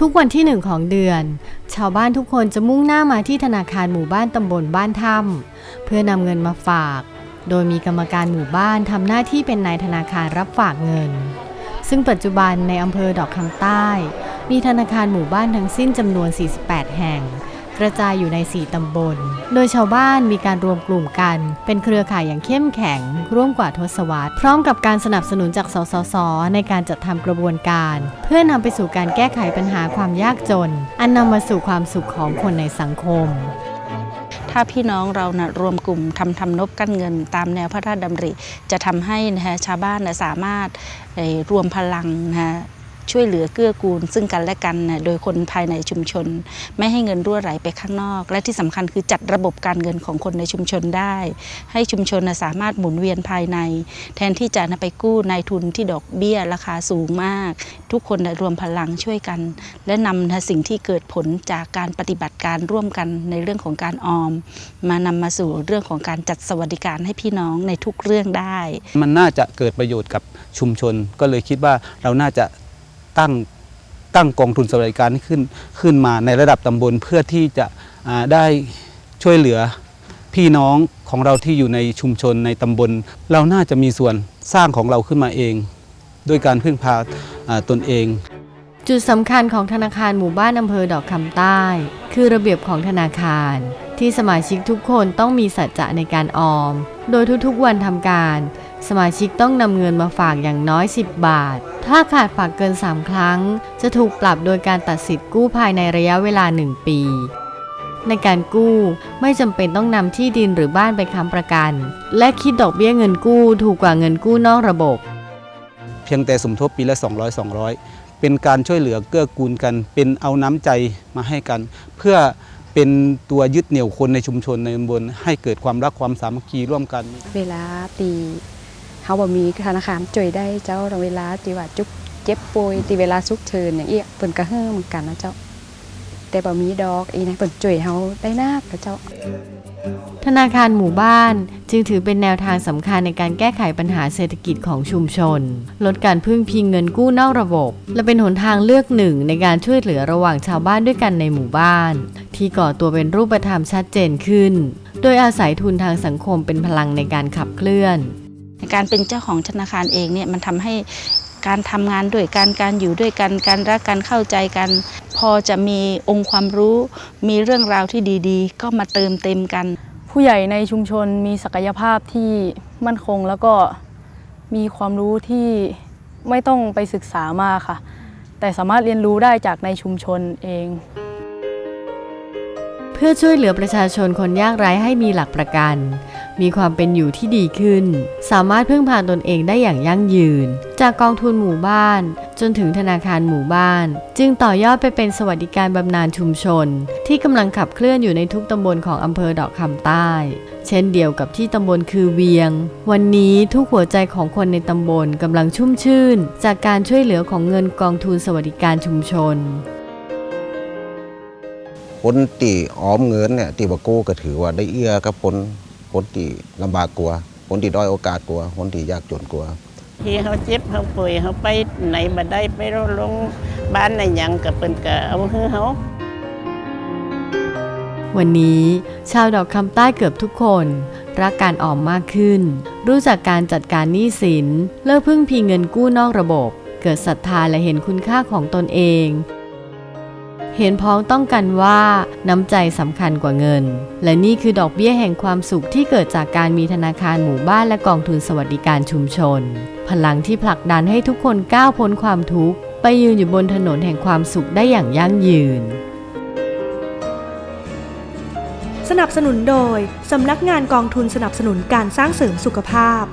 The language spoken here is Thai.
ทุกวันที่หนึ่งของเดือน ชาวบ้านทุกคนจะมุ่งหน้ามาที่ธนาคารหมู่บ้านตำบลบ้านถ้ำเพื่อนำเงินมาฝาก โดยมีกรรมการหมู่บ้านทำหน้าที่เป็นนายธนาคารรับฝากเงิน ซึ่งปัจจุบันในอำเภอดอกคำใต้ มีธนาคารหมู่บ้านทั้งสิ้นจำนวน 48 แห่ง กระจายอยู่ใน 4 ตำบล โดยชาวบ้านมีการรวมกลุ่มกัน เป็นเครือข่ายอย่างเข้มแข็ง ร่วมกว่าทศวรรษ พร้อมกับการสนับสนุนจากสสส ในการจัดทำกระบวนการ เพื่อนำไปสู่การแก้ไขปัญหาความยากจน อันนำมาสู่ความสุขของคนในสังคมถ้าพี่น้องเรานะรวมกลุ่มทำทำนบกั้นเงิน ตามแนวพระราชดำริ จะทำให้นะคะชาวบ้านนะสามารถรวมพลังนะคะ ช่วยเหลือเกื้อกูล ซึ่งกันและกันนะโดยคนภายในชุมชน ไม่ให้เงินรั่วไหลไปข้างนอก และที่สำคัญคือจัดระบบการเงินของคนในชุมชนได้ ให้ชุมชนสามารถหมุนเวียนภายใน แทนที่จะนไปกู้นายทุนที่ดอกเบี้ยราคาสูงมาก ทุกคนรวมพลังช่วยกัน และนำสิ่งที่เกิดผลจากการปฏิบัติการร่วมกันในเรื่องของการออม มานำมาสู่เรื่องของการจัดสวัสดิการให้พี่น้องในทุกเรื่องได้ มันน่าจะเกิดประโยชน์กับชุมชน ก็เลยคิดว่าเราน่าจะ ตั้งตั้งกองทุนสวัสดิการขึ้นขึ้นมาในระดับตำบลเพื่อที่จะได้ช่วยเหลือพี่น้องของเราที่อยู่ในชุมชนในตำบล เราน่าจะมีส่วนสร้างของเราขึ้นมาเอง ด้วยการพึ่งพาอ่าตนเอง จุดสำคัญของธนาคารหมู่บ้านอำเภอดอกคำใต้ คือระเบียบของธนาคาร ที่สมาชิกทุกคนต้องมีสัจจะในการออม โดยทุกๆวันทำการ สมาชิกต้องนำเงินมาฝากอย่างน้อย 10 บาท ถ้าขาดฝากเกิน 3 ครั้ง จะถูกปรับโดยการตัดสิทธิ์กู้ภายในระยะเวลา 1 ปี ในการกู้ไม่จำเป็นต้องนำที่ดินหรือบ้านไปค้ำประกัน และคิดดอกเบี้ยเงินกู้ถูกกว่าเงินกู้นอกระบบ เพียงแต่สมทบปีละ 200 200 เป็นการช่วยเหลือเกื้อกูลกัน เป็นเอาน้ำใจมาให้กัน เพื่อเป็นตัวยึดเหนี่ยวคนในชุมชนในตำบลให้เกิดความรักความสามัคคีร่วมกัน เวลาตี เฮาบ่มีธนาคารช่วยได้เจ้าเวลาตีว่าจุกเจ็บป่วยตีเวลาฉุกเฉินอย่างเอี้ยเพิ่นก็เฮิ่มเหมือนกันนะเจ้า แต่บ่มีดอกอีนะเพิ่นช่วยเฮาได้นักนะเจ้า ธนาคารหมู่บ้านจึงถือเป็นแนวทางสำคัญในการแก้ไขปัญหาเศรษฐกิจของชุมชน ลดการพึ่งพิงเงินกู้นอกระบบ และเป็นหนทางเลือกหนึ่งในการช่วยเหลือระหว่างชาวบ้านด้วยกันในหมู่บ้าน ที่ก่อตัวเป็นรูปธรรมชัดเจนขึ้น โดยอาศัยทุนทางสังคมเป็นพลังในการขับเคลื่อน การเป็นเจ้าของธนาคารเองเนี่ยมันทำให้การทำงานด้วยกันการอยู่ด้วยกันการรักกันเข้าใจกัน พอจะมีองค์ความรู้ มีเรื่องราวที่ดีๆ ก็มาเติมเต็มกัน ผู้ใหญ่ในชุมชนมีศักยภาพที่มั่นคงแล้วก็มีความรู้ที่ไม่ต้องไปศึกษามาค่ะ แต่สามารถเรียนรู้ได้จากในชุมชนเอง เพื่อช่วยเหลือประชาชนคนยากไร้ให้มีหลักประกัน มีความเป็นอยู่ที่ดีขึ้น สามารถพึ่งพาตนเองได้อย่างยั่งยืน จากกองทุนหมู่บ้าน จนถึงธนาคารหมู่บ้าน จึงต่อยอดไปเป็นสวัสดิการบำนาญชุมชน ที่กำลังขับเคลื่อนอยู่ในทุกตำบลของอำเภอดอกคำใต้ เช่นเดียวกับที่ตำบลคือเวียง วันนี้ทุกหัวใจของคนในตำบลกำลังชุ่มชื่น จากการช่วยเหลือของเงินกองทุนสวัสดิการชุมชนคนที่ออมเงินเนี่ยที่ว่ากู้ก็ถือว่าได้เอื้อกับคน คนที่ลำบากกว่าคนที่ด้อยโอกาสกว่าคนที่ยากจนกว่าที่เขาเจ็บเขาป่วยเขาไปไหนบ่ได้ไปโรงโรงบ้านในยังกับเปิ้นก็เอาฮือเขาวันนี้ชาวดอกคำใต้เกือบทุกคน รักการออมมากขึ้น รู้จักการจัดการหนี้สิน เลิกพึ่งพิงเงินกู้นอกระบบ เกิดศรัทธาและเห็นคุณค่าของตนเอง เห็นพ้องต้องกันว่าน้ำใจสำคัญกว่าเงิน และนี่คือดอกเบี้ยแห่งความสุขที่เกิดจากการมีธนาคารหมู่บ้านและกองทุนสวัสดิการชุมชน พลังที่ผลักดันให้ทุกคนก้าวพ้นความทุกข์ ไปยืนอยู่บนถนนแห่งความสุขได้อย่างยั่งยืน สนับสนุนโดย สำนักงานกองทุนสนับสนุนการสร้างเสริมสุขภาพ